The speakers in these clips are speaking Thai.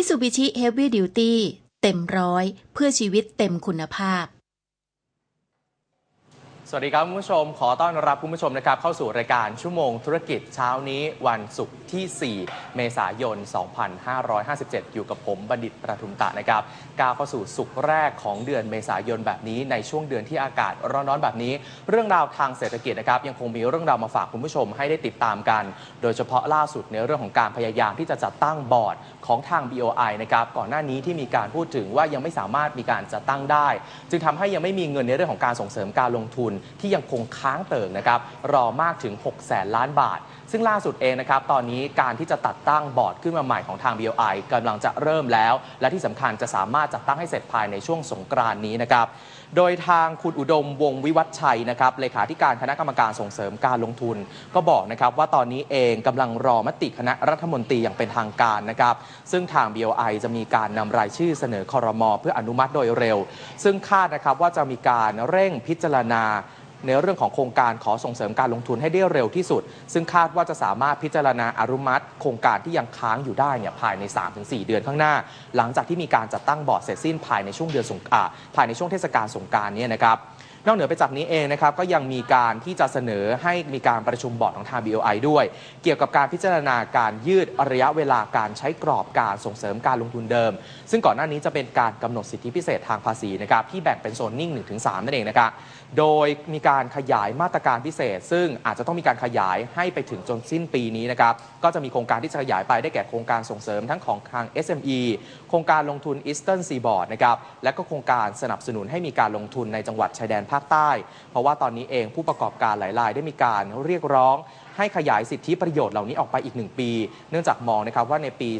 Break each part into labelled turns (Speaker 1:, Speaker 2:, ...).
Speaker 1: มิสูบิชิเฮฟวี่ดิวตี้เต็มร้อยเพื่อชีวิตเต็มคุณภาพ
Speaker 2: สวัสดีครับคุณผู้ชม ขอต้อนรับคุณผู้ชมนะครับเข้าสู่รายการชั่วโมงธุรกิจเช้านี้วันศุกร์ที่ 4 เมษายน 2557 อยู่กับผมบัณฑิตประทุมตะนะครับก้าวเข้าสู่ศุกร์แรกของเดือนเมษายนแบบนี้ในช่วงเดือนที่อากาศร้อนๆแบบนี้ เรื่องราวทางเศรษฐกิจนะครับยังคงมีเรื่องราวมาฝากคุณผู้ชมให้ได้ติดตามกัน โดยเฉพาะล่าสุดในเรื่องของการพยายามที่จะจัดตั้งบอร์ดของทาง BOI นะครับก่อนหน้านี้ที่มีการพูดถึงว่ายังไม่สามารถมีการจัดตั้งได้ จึงทำให้ยังไม่มีเงินในเรื่องของการส่งเสริมการลงทุนที่ยังคงค้างเติ่งนะครับรอมากถึง 6 แสนล้านบาท ซึ่งล่าสุดเองนะครับตอนนี้การที่จะตัดตั้งบอร์ดขึ้นมาใหม่ของทาง BOI กำลังจะเริ่มแล้ว และที่สำคัญจะสามารถจัดตั้งให้เสร็จภายในช่วงสงกรานนี้นะครับโดยทางคุณอุดมวงวิวัฒชัยนะครับเลขาธิการคณะกรรมการส่งเสริมการลงทุน ก็บอกนะครับว่าตอนนี้เองกำลังรอมติคณะรัฐมนตรีอย่างเป็นทางการนะครับ ซึ่งทาง BOI จะมีการนำรายชื่อเสนอคอรมอเพื่ออนุมัติโดยเร็ว ซึ่งคาดนะครับว่าจะมีการเร่งพิจารณา ในเรื่องของโครงการขอส่งเสริมการลงทุนให้ได้เร็วที่สุด ซึ่งคาดว่าจะสามารถพิจารณาอนุมัติ โครงการที่ยังค้างอยู่ได้เนี่ยภายใน 3-4 เดือนข้างหน้า หลังจากที่มีการจัดตั้งบอร์ดเสร็จสิ้นภายในช่วงเดือนสงกรานต์ภายในช่วงเทศกาลสงกรารนี้ยนะครับนอกเหนือไปจากนี้เองนะครับก็ยังมีการที่จะเสนอให้มีการประชุมบอร์ดของทาง BOI ด้วย เกี่ยวกับการพิจารณาการยืดระยะเวลาการใช้กรอบการส่งเสริมการลงทุนเดิม ซึ่งก่อนหน้านี้จะเป็นการกำหนดสิทธิพิเศษทางภาษีนะครับที่แบ่งเป็นโซนนิ่ง 1-3 นั่นเองนะครับโดยมีการขยายมาตรการพิเศษ ซึ่งอาจจะต้องมีการขยายให้ไปถึงจนสิ้นปีนี้นะครับก็จะมีโครงการที่จะขยายไปได้แก่โครงการส่งเสริมทั้งของทาง SME โครงการลงทุน Eastern Seaboard นะครับและก็โครงการสนับสนุนให้มีการลงทุนในจังหวัดชายแดนภาคใต้ เพราะว่าตอนนี้เองผู้ประกอบการหลายรายได้มีการเรียกร้อง ให้ขยายสิทธิประโยชน์เหล่านี้ออกไปอีก 1 ปี เนื่องจากมองนะครับว่าในปี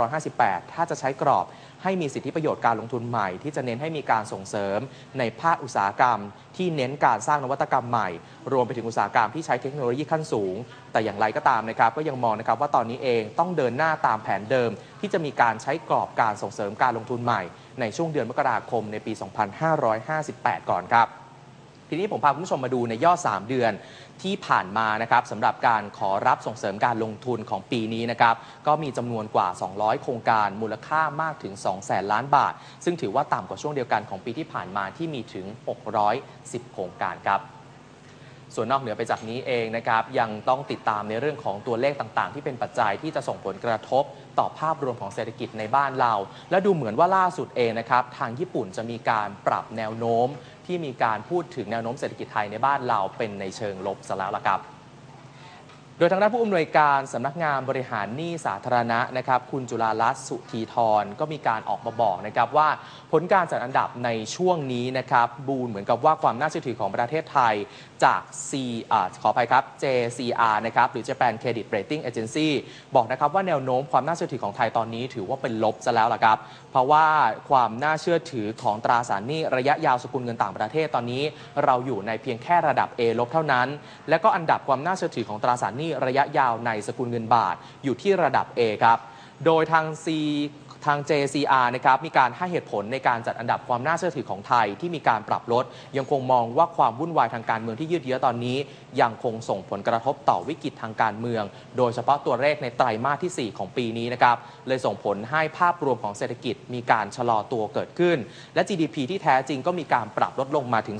Speaker 2: 2558 ถ้าจะใช้กรอบให้มีสิทธิประโยชน์การลงทุนใหม่ ที่จะเน้นให้มีการส่งเสริมในภาคอุตสาหกรรม ที่เน้นการสร้างนวัตกรรมใหม่ รวมไปถึงอุตสาหกรรมที่ใช้เทคโนโลยีขั้นสูง แต่อย่างไรก็ตามนะครับก็ยังมองนะครับว่าตอนนี้เองต้องเดินหน้าตามแผนเดิม ที่จะมีการใช้กรอบการส่งเสริมการลงทุนใหม่ ในช่วงเดือนมกราคมในปี 2558 ก่อนครับ ทีนี้ผมพาคุณผู้ชมมาดูในยอด3เดือนที่ผ่านมานะครับสำหรับการขอรับส่งเสริมการลงทุนของปีนี้นะครับก็มีจำนวนกว่า 200 โครงการมูลค่ามากถึง2แสนล้านบาท ซึ่งถือว่าต่ำกว่าช่วงเดียวกันของปีที่ผ่านมาที่มีถึง 610 โครงการครับ ส่วนนอกเหนือไปจากนี้เองนะครับยังต้องติดตามในเรื่องของตัวเลขต่างๆ ที่เป็นปัจจัยที่จะส่งผลกระทบต่อภาพรวมของเศรษฐกิจในบ้านเรา และดูเหมือนว่าล่าสุดเองนะครับทางญี่ปุ่นจะมีการปรับแนวโน้ม ที่มีการพูดถึงแนวโน้มเศรษฐกิจไทยในบ้านเราเป็นในเชิงลบซะแล้วล่ะครับ ดยทางด้านผู้อำนวยการสำนักงานบริหารหนี้สาธารณะนะครับคุณจุลาลัตน์สุธีธรก็มีการออกมาบอกนะครับว่าผลการจัดอันดับในช่วงนี้นะครับบูนเหมือนกับว่าความน่าเชื่อถือของประเทศไทยจาก C อขออภัยครับ JCR นะครับหรือ Japan Credit Rating Agency บอกนะครับว่าแนวโน้มความน่าเชื่อถือของไทยตอนนี้ถือว่าเป็นลบซะแล้วล่ะครับ เพราะว่าความน่าเชื่อถือของตราสารหนี้ระยะยาวสกุลเงินต่างประเทศตอนนี้ เราอยู่ในเพียงแค่ระดับ A ลบเท่านั้น และก็อันดับความน่าเชื่อถือของตราสารหนี้ระยะยาวในสกุลเงินบาทอยู่ที่ระดับ A ครับ โดยทาง C ทาง JCR นะครับมีการให้เหตุผลในการจัดอันดับความน่าเชื่อถือของไทยที่มีการปรับลด ยังคงมองว่าความวุ่นวายทางการเมืองที่ยืดเยื้อตอนนี้ ยังคงส่งผลกระทบต่อวิกฤตทางการเมือง โดยเฉพาะตัวเลขในไตรมาสที่ 4 ของปีนี้นะครับเลยส่งผลให้ภาพรวมของเศรษฐกิจมีการชะลอตัวเกิดขึ้น และ GDP ที่แท้จริงก็มีการปรับลดลงมาถึง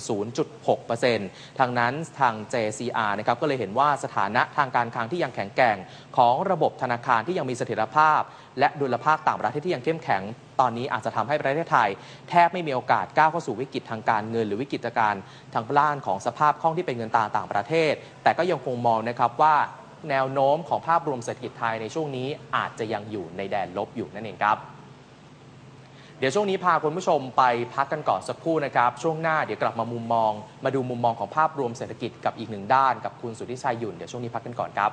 Speaker 2: 0.6%ทางนั้นทาง JCR นะครับก็เลยเห็นว่าสถานะทางการคลังที่ยังแข็งแกร่ง ของระบบธนาคารที่ยังมีเสถียรภาพ และดุลภาคต่างประเทศที่ยังเข้มแข็ง ตอนนี้อาจจะทำให้ประเทศไทย แทบไม่มีโอกาสก้าวเข้าสู่วิกฤตทางการเงิน หรือวิกฤตการทางด้านของสภาพคล่องที่เป็นเงินตราต่างประเทศ แต่ก็ยังคงมองนะครับว่าแนวโน้มของภาพรวมเศรษฐกิจไทยในช่วงนี้อาจจะยังอยู่ในแดนลบอยู่นั่นเองครับ เดี๋ยวช่วงนี้พาคุณผู้ชมไปพักกันก่อนสักครู่นะครับ ช่วงหน้าเดี๋ยวกลับมามุมมอง มาดูมุมมองของภาพรวมเศรษฐกิจกับอีกหนึ่งด้านกับคุณสุทธิชัยหยุ่นเดี๋ยวช่วงนี้พักกันก่อนครับ